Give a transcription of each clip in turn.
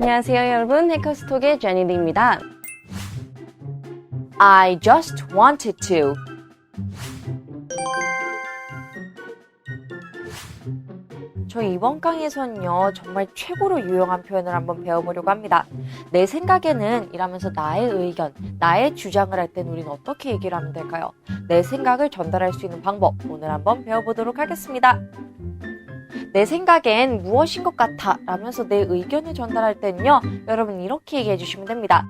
안녕하세요 여러분 해커스톡의 제니드입니다. I just wanted to 저 이번 강의에서는요 정말 최고로 유용한 표현을 한번 배워보려고 합니다. 내 생각에는 이라면서 나의 의견, 나의 주장을 할 땐 우리는 어떻게 얘기를 하면 될까요? 내 생각을 전달할 수 있는 방법 오늘 한번 배워보도록 하겠습니다. 내 생각엔 무엇인 것 같아 라면서 내 의견을 전달할 때는요 여러분 이렇게 얘기해 주시면 됩니다.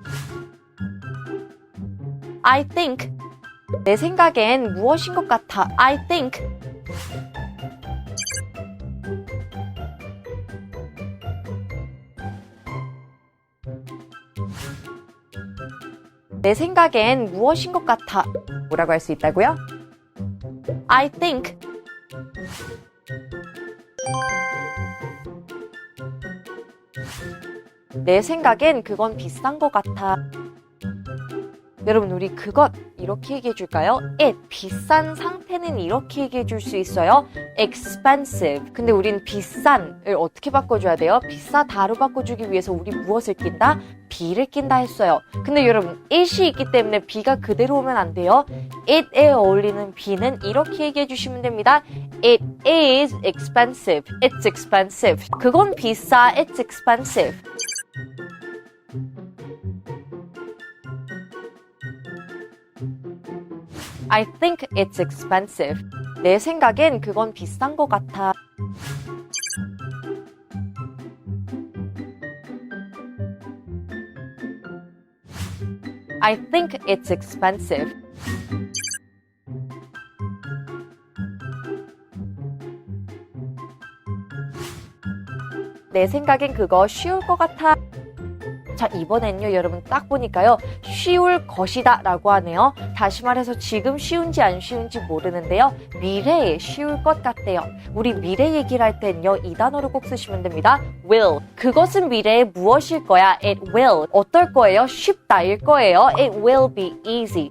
I think. 내 생각엔 무엇인 것 같아? I think. 내 생각엔 무엇인 것 같아? 뭐라고 할 수 있다고요? I think 내 생각엔 그건 비싼 것 같아. 여러분, 우리 그것 이렇게 얘기해 줄까요? it 비싼 상태는 이렇게 얘기해 줄 수 있어요. expensive. 근데 우린 비싼을 어떻게 바꿔줘야 돼요? 비싸다로 바꿔주기 위해서 우리 무엇을 낀다? 비를 낀다 했어요. 근데 여러분, it이 있기 때문에 비가 그대로 오면 안 돼요. it에 어울리는 비는 이렇게 얘기해 주시면 됩니다. It is expensive. It's expensive. 그건 비싸. It's expensive. I think it's expensive. 내 생각엔 그건 비싼 것 같아. I think it's expensive. 내 생각엔 그거 쉬울 것 같아. 자, 이번엔요, 여러분 딱 보니까요, 쉬울 것이다 라고 하네요. 다시 말해서 지금 쉬운지 안 쉬운지 모르는데요. 미래에 쉬울 것 같대요. 우리 미래 얘기를 할 때는요, 이 단어를 꼭 쓰시면 됩니다. will. 그것은 미래에 무엇일 거야? It will. 어떨 거예요? 쉽다일 거예요. It will be easy.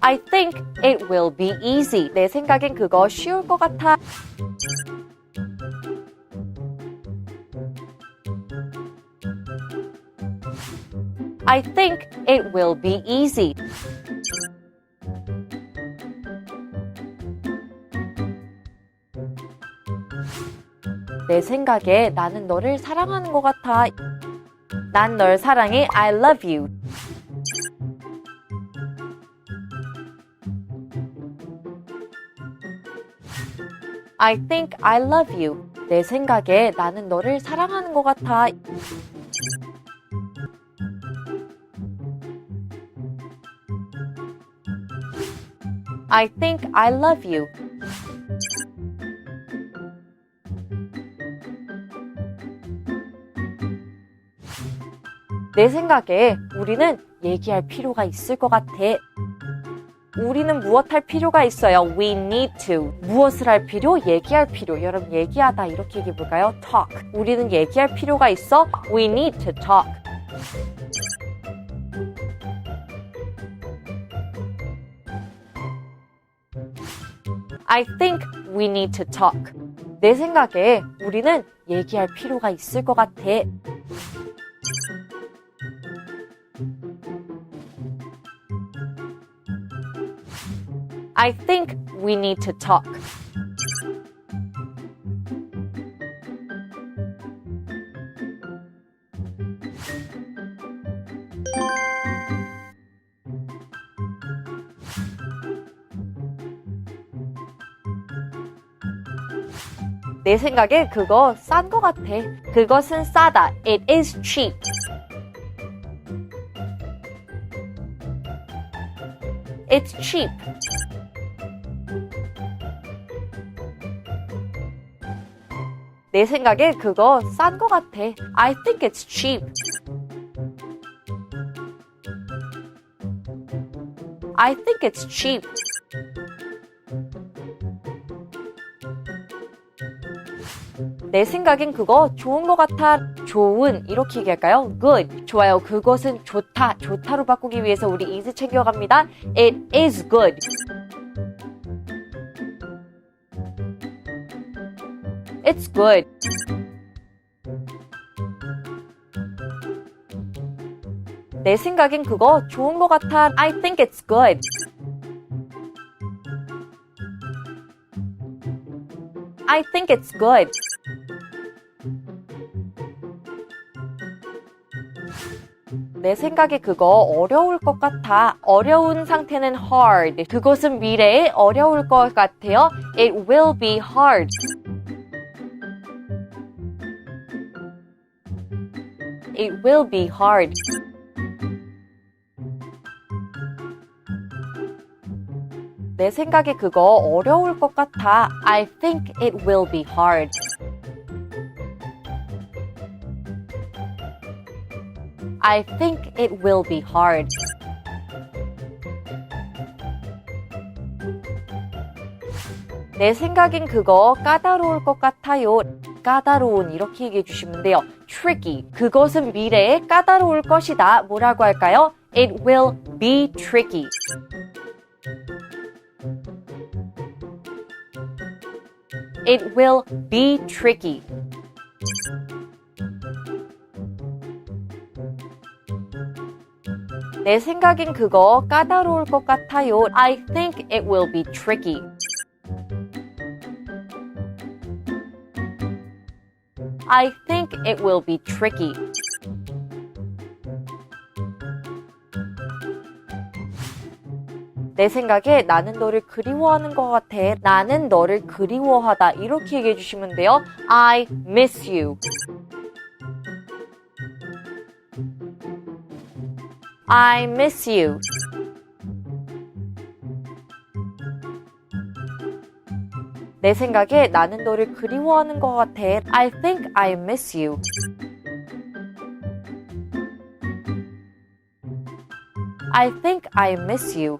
I think it will be easy. 내 생각엔 그거 쉬울 것 같아. I think it will be easy. 내 생각에 나는 너를 사랑하는 것 같아. I love you. I think I love you. 내 생각에 나는 너를 사랑하는 것 같아. I think I love you. 내 생각에 우리는 얘기할 필요가 있을 것 같아. 우리는 무엇 할 필요가 있어요. We need to. 무엇을 할 필요? 얘기할 필요. 여러분 얘기하다 이렇게 얘기해 볼까요? Talk. 우리는 얘기할 필요가 있어. We need to talk. I think we need to talk. 내 생각에 우리는 얘기할 필요가 있을 것 같아. 내 생각에 그거 싼 거 같아. 그것은 싸다. It is cheap. It's cheap. 내 생각에 그거 싼 거 같아. I think it's cheap. I think it's cheap. 내 생각엔 그거 좋은 것 같아. 좋은 이렇게 얘기할까요? Good. 좋아요. 그것은 좋다. 좋다로 바꾸기 위해서 우리 is 챙겨갑니다. It is good. it's good. 내 생각엔 그거 좋은 것 같아. I think it's good. I think it's good. 내 생각에 그거 어려울 것 같아. 어려운 상태는 hard. 그것은 미래에 어려울 것 같아요. It will be hard. It will be hard. 내 생각에 그거 어려울 것 같아. I think it will be hard. I think it will be hard. 내 생각엔 그거 까다로울 것 같아요. 까다로운 이렇게 얘기해 주시면 돼요. tricky. 그것은 미래에 까다로울 것이다. 뭐라고 할까요? It will be tricky. It will be tricky. 내 생각엔 그거 까다로울 것 같아요. I think it will be tricky. I think it will be tricky. 내 생각에 나는 너를 그리워하는 것 같아. 나는 너를 그리워하다. 이렇게 얘기해 주시면 돼요. I miss you. I miss you. 내 생각에 나는 너를 그리워하는 것 같아. I think I miss you. I think I miss you.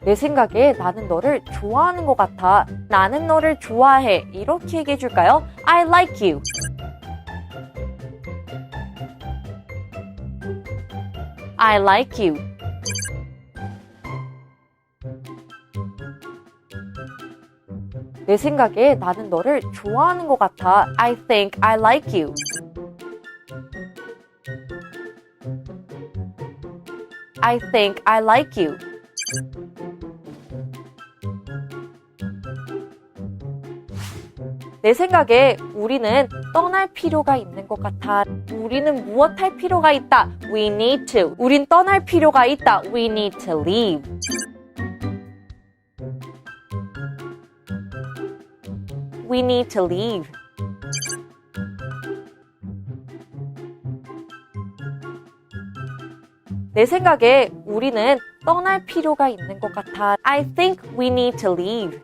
내 생각에 나는 너를 좋아하는 것 같아. 나는 너를 좋아해. 이렇게 얘기해 줄까요? I like you. I like you. 내 생각에 나는 너를 좋아하는 것 같아. I think I like you. I think I like you. 내 생각에 우리는 떠날 필요가 있는 것 같아. 우리는 무엇 할 필요가 있다. We need to. 우린 떠날 필요가 있다. We need to leave. We need to leave. 내 생각에 우리는 떠날 필요가 있는 것 같아. I think we need to leave.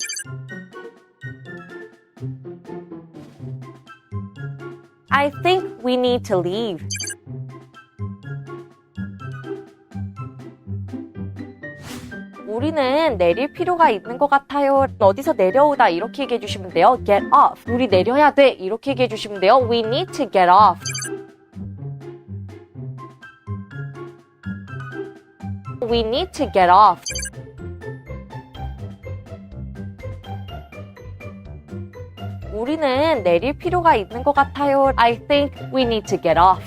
I think we need to leave. 우리는 내릴 필요가 있는 것 같아요. 어디서 내려오다 이렇게 얘기해 주시면 돼요. Get off. 우리 내려야 돼 이렇게 얘기해 주시면 돼요. We need to get off. We need to get off. 우리는 내릴 필요가 있는 것 같아요. I think we need to get off.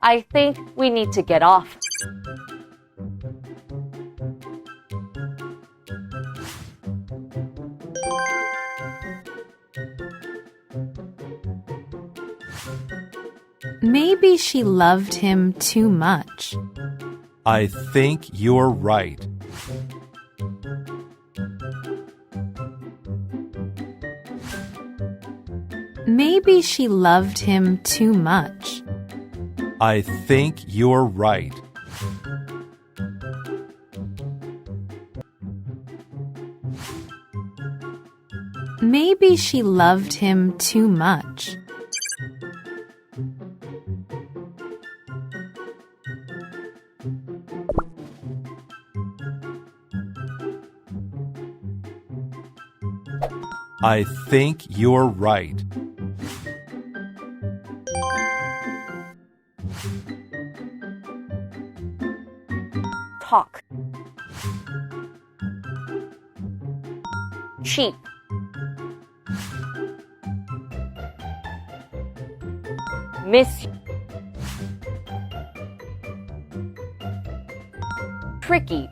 I think we need to get off. Maybe she loved him too much. I think you're right. Maybe she loved him too much. I think you're right. Maybe she loved him too much. I think you're right. Talk. cheap. Miss. Tricky.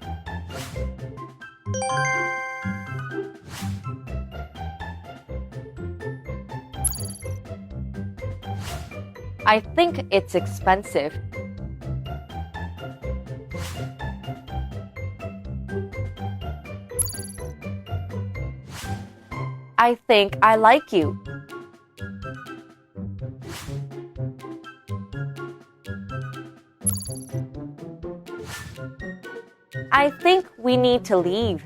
I think it's expensive. I think I like you. I think we need to leave.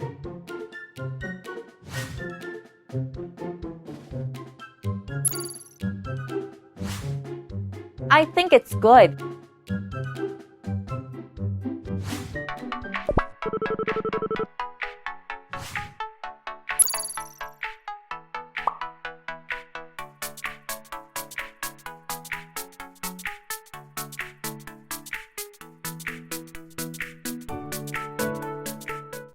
I think it's good.